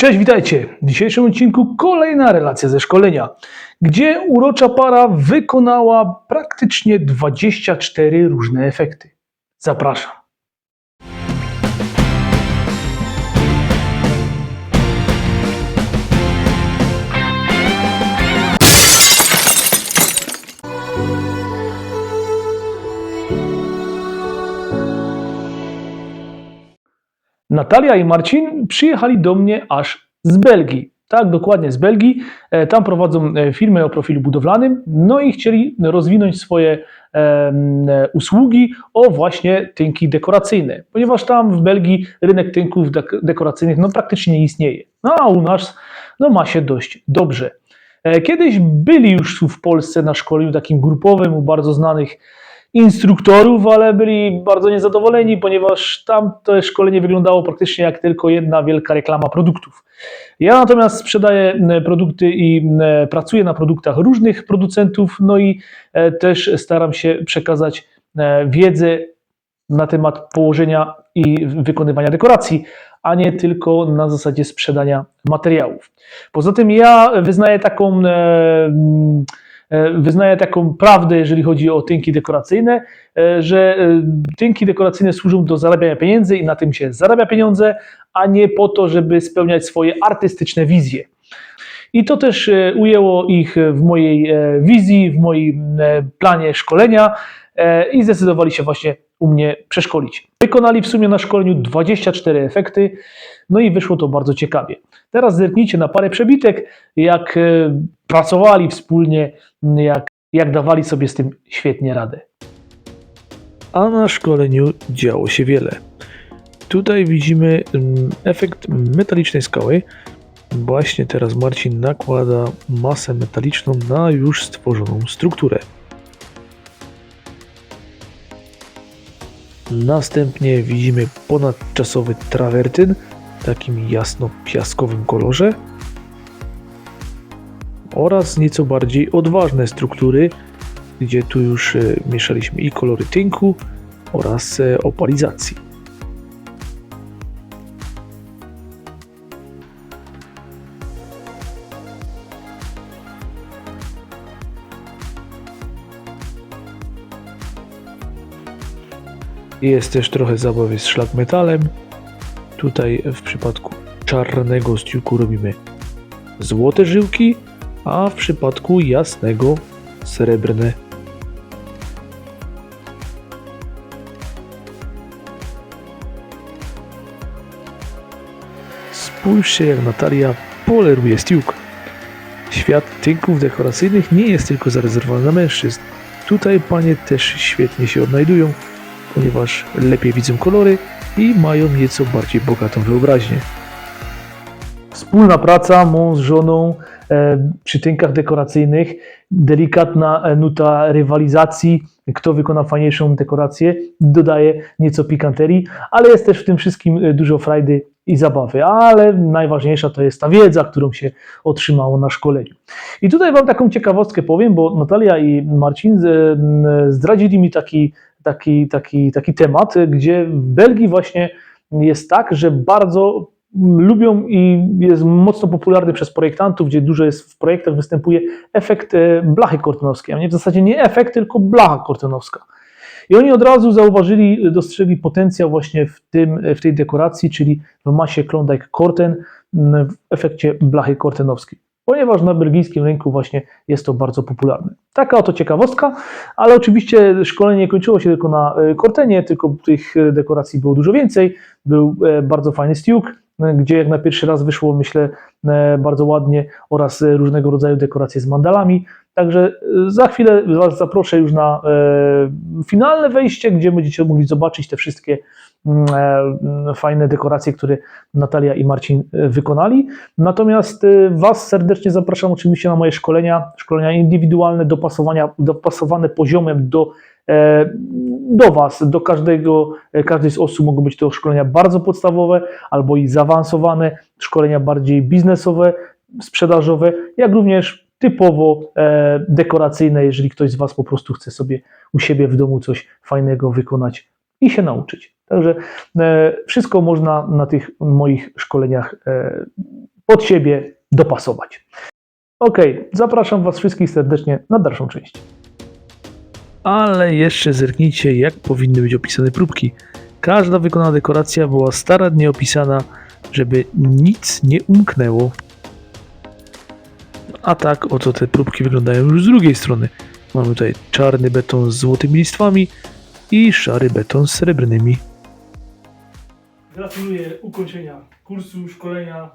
Cześć, witajcie. W dzisiejszym odcinku kolejna relacja ze szkolenia, gdzie urocza para wykonała praktycznie 24 różne efekty. Zapraszam. Natalia i Marcin przyjechali do mnie aż z Belgii. Tak, dokładnie z Belgii. E, Tam prowadzą e, firmę o profilu budowlanym, no i chcieli rozwinąć swoje e, usługi o właśnie tynki dekoracyjne, ponieważ tam w Belgii rynek tynków dek- dekoracyjnych no, praktycznie nie istnieje. No a u nas no, ma się dość dobrze. Kiedyś byli już tu w Polsce na szkoleniu takim grupowym u bardzo znanych instruktorów, ale byli bardzo niezadowoleni, ponieważ tam to szkolenie wyglądało praktycznie jak tylko jedna wielka reklama produktów. Ja natomiast sprzedaję m, produkty i m, pracuję na produktach różnych producentów, no i e, też staram się przekazać e, wiedzę na temat położenia i wykonywania dekoracji, a nie tylko na zasadzie sprzedania materiałów. Poza tym ja wyznaję taką, e, mm, e, wyznaję taką prawdę, jeżeli chodzi o tynki dekoracyjne, e, że e, tynki dekoracyjne służą do zarabiania pieniędzy i na tym się zarabia pieniądze, a nie po to, żeby spełniać swoje artystyczne wizje. I to też e, ujęło ich w mojej e, wizji, w moim e, planie szkolenia e, i zdecydowali się właśnie u mnie przeszkolić. Wykonali w sumie na szkoleniu 24 efekty, no i wyszło to bardzo ciekawie. Teraz zerknijcie na parę przebitek, jak e, pracowali wspólnie, jak, jak dawali sobie z tym świetnie radę. A na szkoleniu działo się wiele. Tutaj widzimy efekt metalicznej skały. Właśnie teraz Marcin nakłada masę metaliczną na już stworzoną strukturę. Następnie widzimy ponadczasowy trawertyn w takim jasno-piaskowym kolorze oraz nieco bardziej odważne struktury, gdzie tu już e, mieszaliśmy i kolory tynku oraz e, opalizacji. Jest też trochę zabawy z szlagmetalem. Tutaj w przypadku czarnego stiuku robimy złote żyłki, a w przypadku jasnego srebrne. Spójrzcie jak Natalia poleruje stiuk. Świat tynków dekoracyjnych nie jest tylko zarezerwowany na mężczyzn. Tutaj panie też świetnie się odnajdują, ponieważ lepiej widzą kolory i mają nieco bardziej bogatą wyobraźnię. Wspólna praca mąż z żoną e, przy tynkach dekoracyjnych, delikatna e, nuta rywalizacji, kto wykona fajniejszą dekorację, dodaje nieco pikanterii, ale jest też w tym wszystkim e, dużo frajdy i zabawy, ale najważniejsza to jest ta wiedza, którą się otrzymało na szkoleniu. I tutaj Wam taką ciekawostkę powiem, bo Natalia i Marcin e, m, zdradzili mi taki, taki, taki, taki temat, gdzie w Belgii właśnie jest tak, że bardzo lubią i jest mocno popularny przez projektantów, gdzie dużo jest w projektach występuje efekt e, blachy kortenowskiej, a nie w zasadzie nie efekt, tylko blacha kortenowska. I oni od razu zauważyli, dostrzegli potencjał właśnie w, tym, w tej dekoracji, czyli w masie Klondike Korten w efekcie blachy kortenowskiej, ponieważ na belgijskim rynku właśnie jest to bardzo popularne. Taka oto ciekawostka, ale oczywiście szkolenie nie kończyło się tylko na e, Kortenie, tylko tych e, dekoracji było dużo więcej. Był e, bardzo fajny stiuk, gdzie jak na pierwszy raz wyszło, myślę, e, bardzo ładnie oraz e, różnego rodzaju dekoracje z mandalami. Także e, za chwilę Was zaproszę już na finalne wejście, gdzie będziecie mogli zobaczyć te wszystkie mm, mm, fajne dekoracje, które Natalia i Marcin wykonali. Natomiast Was serdecznie zapraszam oczywiście na moje szkolenia, szkolenia indywidualne, dopasowania, dopasowane poziomem do, do Was, do każdego, e, każdej z osób mogą być to szkolenia bardzo podstawowe albo i zaawansowane, szkolenia bardziej biznesowe, sprzedażowe, jak również typowo e, dekoracyjne, jeżeli ktoś z Was po prostu chce sobie u siebie w domu coś fajnego wykonać i się nauczyć. Także e, wszystko można na tych moich szkoleniach e, pod siebie dopasować. Ok, zapraszam Was wszystkich serdecznie na dalszą część. Ale jeszcze zerknijcie, jak powinny być opisane próbki. Każda wykonana dekoracja była starannie opisana, żeby nic nie umknęło. A tak oto te próbki wyglądają już z drugiej strony. Mamy tutaj czarny beton z złotymi listwami i szary beton z srebrnymi. Gratuluję ukończenia kursu, szkolenia.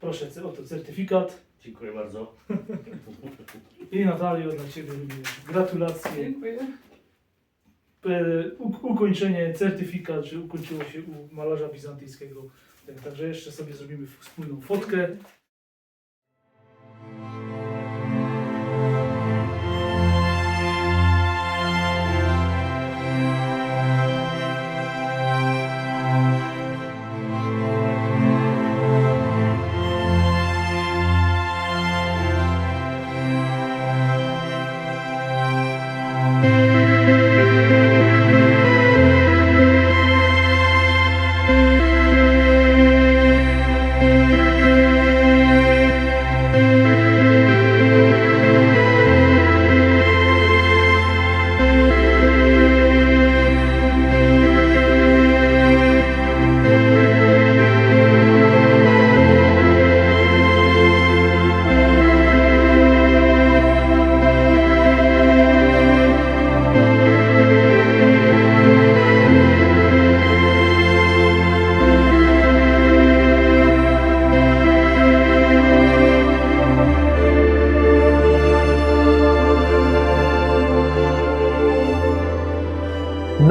Proszę, oto certyfikat. Dziękuję bardzo. I Natalio, dla Ciebie gratulacje. Dziękuję. U- ukończenie, certyfikat, że ukończyło się u malarza bizantyjskiego. Tak, Także jeszcze sobie zrobimy wspólną fotkę.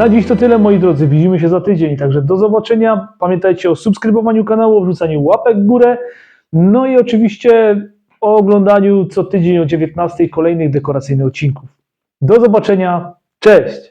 Na dziś to tyle, moi drodzy. Widzimy się za tydzień, także do zobaczenia. Pamiętajcie o subskrybowaniu kanału, wrzucaniu łapek w górę. No i oczywiście o oglądaniu co tydzień o 19 kolejnych dekoracyjnych odcinków. Do zobaczenia. Cześć!